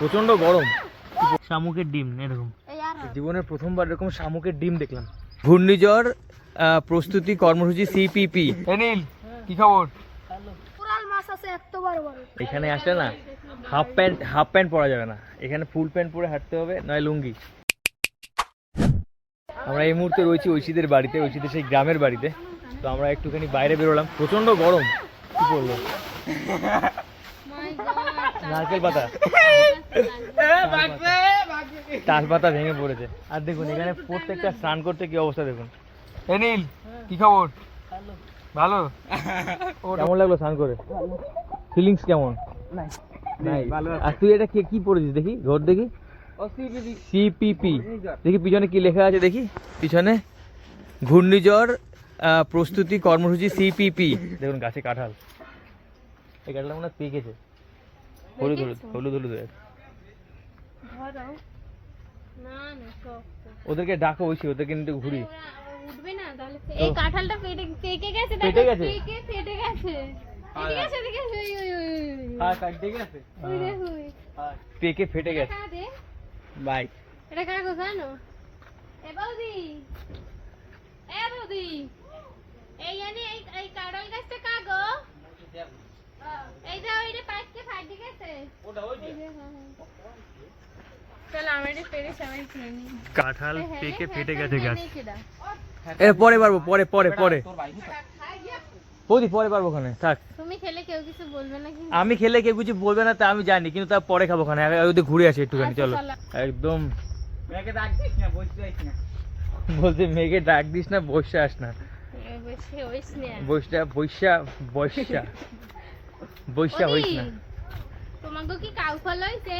প্রচণ্ড গরম। শামুকের ডিম এরকম জীবনের প্রথমবার এরকম শামুকের ডিম দেখলাম। ঘূর্ণিঝড় প্রস্তুতি কর্মসূচি সিপিপি নীল কি খবর? কোরাল এখানে আসলে না হাফ প্যান্ট হাফ প্যান্ট পরা যাবে না। এখানে ফুল প্যান্ট পরে হাঁটতে হবে নয় লুঙ্গি। আমরা এই মুহূর্তে রয়েছি ঐশীদের বাড়িতে ঐশীদের সেই গ্রামের বাড়িতে। তো আমরা একটুখানি বাইরে বেরোলাম। প্রচণ্ড গরম। কি গড নারকেল পাতা। তাল পাতা ভেঙে পড়েছে। আর দেখুন এখানে প্রত্যেকটা স্নান করতে কি অবস্থা দেখুন। নীল কি খবর? ভালো? কেমন লাগল স্নান করে? ফিলিংস কেমন? আর তুই এটা কি কি পড়েছিস দেখি ঘর দেখি। সিপিপি দেখি পিছনে কি লেখা আছে দেখি। পিছনে ঘূর্ণিঝড় প্রস্তুতি কর্মসূচি সিপিপি দেখুন গাছে কাঁঠাল। এই কাঁঠালটা মনে হয় পেকেছে। হলুদ হলুদ হলুদ হলুদ হয়ে। ধরো না না শক্ত। ওদেরকে ডাকো ওইসি ওদেরকে নিতে ঘুরি। উঠবে না তাহলে এই কাঁঠালটা পেটে পেকে গেছে দেখো, গেছে? পেকে ফেটে গেছে। ফেটে গেছে। পেকে ফেটে বাই। এটা কাগো জানো? এ বৌদি। এ বৌদি। এই জানি এই এই কাঁঠাল গাছটা কাগো এই যে ওইটা পাইকে ফাটি গেছে। যে, কাঁঠাল হ্যাঁ, পেকে হ্যাঁ, ফেটে হ্যাঁ, গেছে হ্যাঁ, গাছ। এ পরে পারব পরে পরে পরে। বৌদি পরে পারব ওখানে থাক। তুমি খেলে কেউ কিছু বলবে না আমি খেলে কেউ কিছু বলবে না তা আমি জানি কিন্তু তার পরে খাব ওখানে। ওদের ঘুরে আসি একটুখানি আচ্ছা, চলো। একদম। বলছে মেঘে ডাক দিস না বসে আস না। বৈশা বৈশা বৈশা বৈশা হইস না। তোমাকে কি কাউ ফল হইছে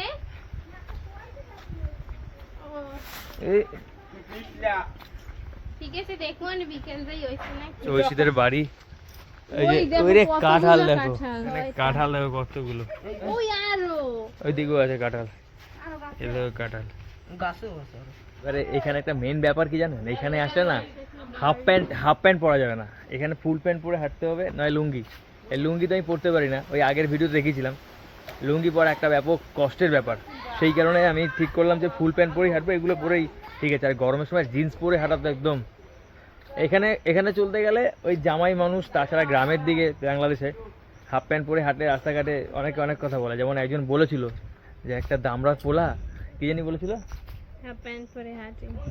ঠিক আছে দেখো বিকেল যাই হইছে না ঐশীদের বাড়ি। এই যে ওই দেখো ওই রে কতগুলো কাঁঠাল দেখো। কাঁঠাল। এখানে দেখো। কতগুলো। ওই আরও। ওই আছে কাঁঠাল। এই দেখো কাঁঠাল। এবারে এখানে একটা মেন ব্যাপার কি জানেন এখানে আসলে না হাফ প্যান্ট হাফ প্যান্ট পরা যাবে না। এখানে ফুল প্যান্ট পরে হাঁটতে হবে নয় লুঙ্গি। এই লুঙ্গি তো আমি পরতে পারি না। ওই আগের ভিডিও দেখেছিলাম লুঙ্গি পরা একটা ব্যাপক কষ্টের ব্যাপার। সেই কারণে আমি ঠিক করলাম যে ফুল প্যান্ট পরেই হাঁটবো এগুলো পরেই ঠিক আছে। আর গরমের সময় জিন্স পরে হাঁটা তো একদম। এখানে এখানে চলতে গেলে ওই জামাই মানুষ তাছাড়া গ্রামের দিকে বাংলাদেশে হাফ প্যান্ট পরে হাঁটে রাস্তাঘাটে অনেকে অনেক কথা বলে। যেমন একজন বলেছিল যে একটা দামড়া পোলা কি জানি বলেছিল? হাফ প্যান্ট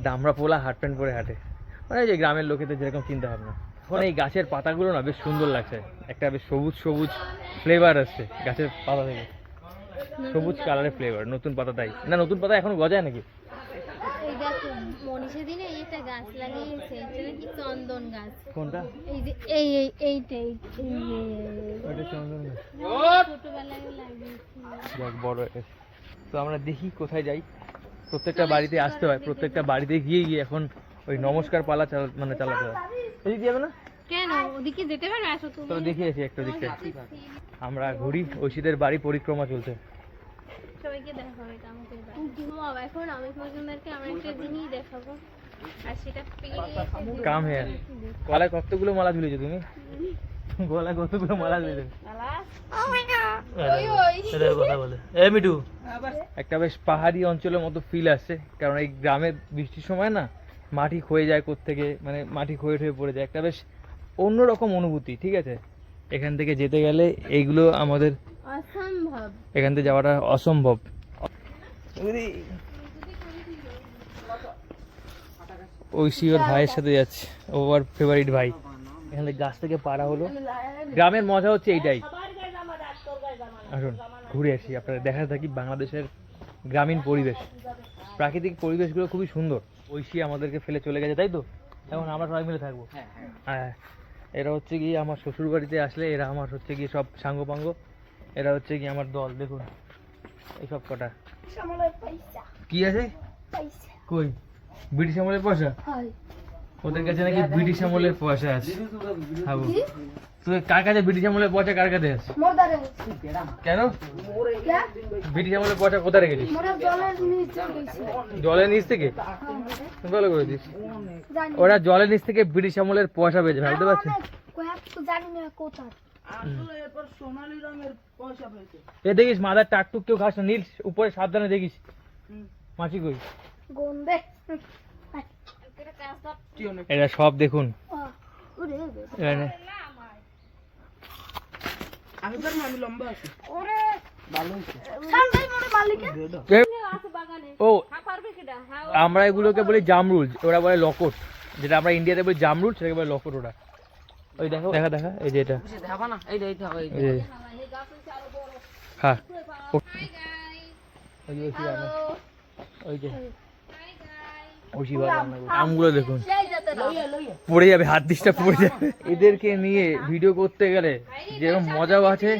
দামড়া পোলা হাফ প্যান্ট পরে হাঁটে। মানে যে গ্রামের লোকেদের যেরকম চিন্তা ভাবনা। এখন এই গাছের পাতাগুলো না বেশ সুন্দর লাগছে। একটা বেশ সবুজ সবুজ ফ্লেভার আসছে গাছের পাতা থেকে। সবুজ কালারের ফ্লেভার নতুন পাতা তাই। না নতুন পাতা এখন গজায় নাকি? মনীষা দিনে এইটা গাছ লাগিয়েছে এটা নাকি চন্দন গাছ? কোনটা? এই যে এই এই এইটাই এই চন্দন গাছ। ছোটবেলায় লাগিয়েছি। যাক বড় হয়ে তো আমরা দেখি কোথায় যাই। প্রত্যেকটা বাড়িতে আসতে হয়। প্রত্যেকটা বাড়িতে গিয়ে গিয়ে এখন ওই নমস্কার পালা চালা- মানে চালাতে হয়। এদিকে যাবে না? কেন? ওদিকে যেতে পারবে? আসো তুমি। দেখে আসি একটা দিকটা আমরা ঘুরি ঐশীদের বাড়ি পরিক্রমা চলছে। সবাইকে দেখাবো এটা আমাকে। এখন আমি তোমাদেরকে আমার একটা জিনিস দেখাবো। আর সেটা কাম হেয়ার গলায় কতগুলো মালা ঝুলেছো তুমি? গলায় কতগুলো মালা ঝুলেছো? একটা বেশ পাহাড়ি অঞ্চলের মতো ফিল আসছে কারণ এই গ্রামে বৃষ্টির সময় না মাটি ক্ষয়ে যায় থেকে মানে মাটি ক্ষয়ে ঠয়ে পড়ে যায়। একটা বেশ অন্যরকম অনুভূতি ঠিক আছে? এখান থেকে যেতে গেলে এইগুলো আমাদের অসম্ভব। এখান থেকে যাওয়াটা অসম্ভব। ঐশী ওর ভাইয়ের সাথে যাচ্ছে ও ওর ফেভারিট ভাই। এখানে গাছ থেকে পাড়া হলো। গ্রামের মজা হচ্ছে এইটাই। আসুন ঘুরে আসি আপনারা দেখা থাকি বাংলাদেশের গ্রামীণ পরিবেশ। প্রাকৃতিক পরিবেশগুলো খুবই সুন্দর। ঐশী আমাদেরকে ফেলে চলে গেছে তাই তো? এখন আমরা সবাই মিলে থাকব। হ্যাঁ। এরা হচ্ছে কি আমার শ্বশুর বাড়িতে আসলে এরা আমার হচ্ছে কি সব সাঙ্গ পাঙ্গ এরা হচ্ছে কি আমার দল দেখুন। এইসব কটা। কি আছে? কই? ব্রিটিশ আমলের পয়সা? ওদের কাছে নাকি ব্রিটিশ আমলের পয়সা আছে। ভাবো তুই কার কাছে ব্রিটিশ আমলের পয়সা কার কাছে আছে? কেন? ব্রিটিশ আমলের পয়সা কোথায় রেখেছিস? জলের নিচ থেকে? ভালো করে দিস। ওরা জলের নিচ থেকে ব্রিটিশ আমলের পয়সা পেয়েছে ভাবতে পারছিস? জানি না কোথায়। আসলে এরপর সোনালী রঙের পয়সা পেয়েছে এ দেখিস মাদার টাকটুক কেউ খাস না নীল উপরে সাবধানে দেখিস। মাছি কই? গন্ধে। এটা সব দেখুন। আমি লম্বা আছি। ও, আমরা এগুলোকে বলি জামরুল, ওরা বলে লকট। যেটা আমরা ইন্ডিয়াতে বলি জামরুল, সেটাকে বলে লকট ওরা। ওই দেখো, দেখা দেখা, এই যে এটা। হ্যাঁ। আমগুলো দেখুন। পড়ে যাবে, হাত দিসটা পড়ে যাবে। এদেরকে নিয়ে ভিডিও করতে গেলে যেরকম মজাও আছে,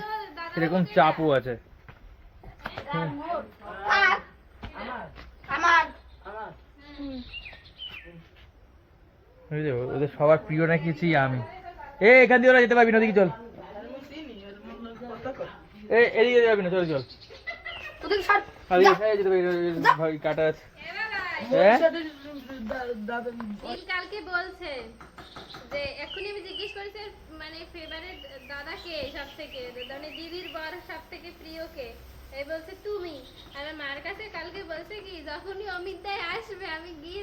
সেরকম চাপও আছে। ওদের সবার প্রিয় নাকি হচ্ছে আমি এ এখান দিয়ে ওরা যেতে পারবি না চল। এ এদিকে যেতে পারবি না চল চল। না, কাটা আছে। হ্যাঁ? কালকে বলছে যে এখনই আমি জিজ্ঞেস করেছি মানে ফেভারিট দাদা কে সব থেকে মানে দিদির বর সব থেকে প্রিয় কে এই বলছে তুমি? আর আমার মার কাছে কালকে বলছে কি যখনই অমিত দায় আসবে আমি গিয়ে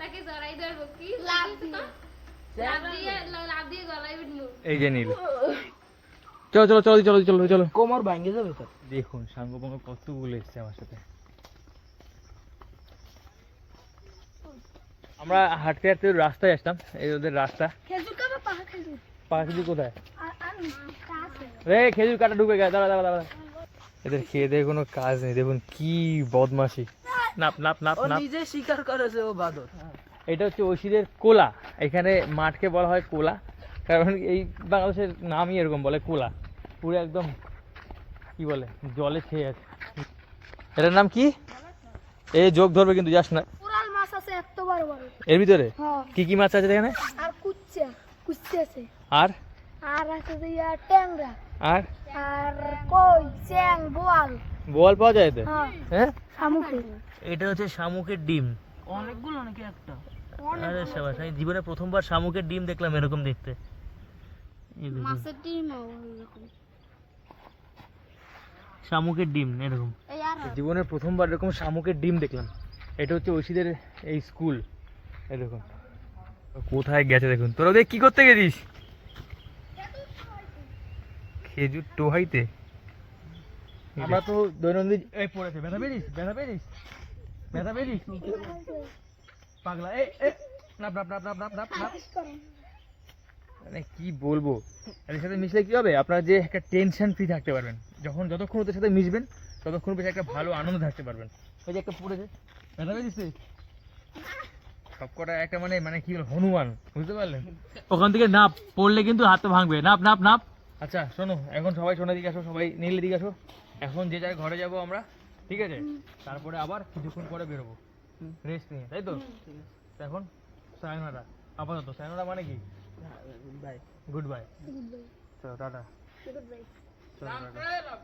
তাকে জড়াই ধরবো। কি লাভ দিয়ে। লাভ দিয়ে লাভ দিয়ে গলায় উঠবো। এই যে নীল। চলো চলো চলো চলো চলো চলো। কোমর ভাঙে যাবে তো। দেখুন সাঙ্গপাঙ্গ কতগুলো এসছে আমার সাথে। আমরা হাঁটতে হাঁটতে রাস্তায় আসতাম এই ওদের রাস্তা। খেজুর খাবে পাহা খেজুর। পাখি কোথায়? আর আর কাছে রে খেজুর কাটা ঢুকে গেছে দাঁড়া দাঁড়া দাঁড়া। এদের খেয়ে দিয়ে কোনো কাজ নেই। দেখুন কি বদমাশি। নাপ নাপ নাপ নাপ। নিজে স্বীকার করেছে ও বাদর। এটা হচ্ছে ঐশীদের কোলা। এখানে মাঠকে বলা হয় কোলা। কারণ এই বাংলাদেশের নামই এরকম বলে কোলা। পুরো একদম কি বলে জলে ছেয়ে আছে। এটার নাম কি? এই যোগ ধরবে কিন্তু যাস না। মাছ আছে এত বড় বড়। এর ভিতরে? হ্যাঁ। কি কি মাছ আছে এখানে? আর কুচ্চা কুচ্চা আছে। আর? আর আছে ট্যাংরা। আর? আর কই চ্যাং বোয়াল বল পাওয়া যায় হ্যাঁ। হ্যাঁ? শামুকে। এটা হচ্ছে শামুকের ডিম। অনেকগুলো নাকি একটা? আরে সাবাস আমি জীবনে প্রথমবার শামুকের ডিম দেখলাম এরকম দেখতে। মাছের ডিম শামুকের ডিম এরকম। এই আর জীবনের প্রথমবার এরকম শামুকের ডিম দেখলাম। এটা হচ্ছে ঐশীদের এই স্কুল। এই দেখুন। কোথায় গেছে দেখুন। তোরা ওদের কি করতে গেছিস? খেজুর টোহাইতে? আমরা তো দৈনন্দিন এই পড়েছে ব্যথা পেয়েছিস? ব্যথা পেয়েছিস? ব্যথা পেয়েছিস? পাগলা। এই এ নাপ নাপ নাপ নাপ নাপ নাপ নাপ। মানে কি বলব? এদের সাথে মিশলে কি হবে? আপনারা যে একটা টেনশন ফ্রি থাকতে পারবেন। যখন যতক্ষণ ওদের সাথে মিশবেন ততক্ষণ বেশি একটা ভালো আনন্দ থাকতে পারবেন। ওই যে একটা পড়েছে। ব্যথা তুই? সবকটা একটা মানে মানে কি বল হনুমান। বুঝতে পারলেন? ওখান থেকে নাপ পড়লে কিন্তু হাতে ভাঙবে। নাপ নাপ নাপ। আচ্ছা শোনো এখন সবাই শোনা দিকে আসো সবাই নীলে দিকে আসো। এখন যে যার ঘরে যাব আমরা ঠিক আছে? তারপরে আবার কিছুক্ষণ পরে বেরোবো। রেস্ট নিয়ে তাই তো? এখন সায়নারা আপাতত। সায়নারা মানে কি? বাই গুড বাই চলো টাটা। চলো টাটা।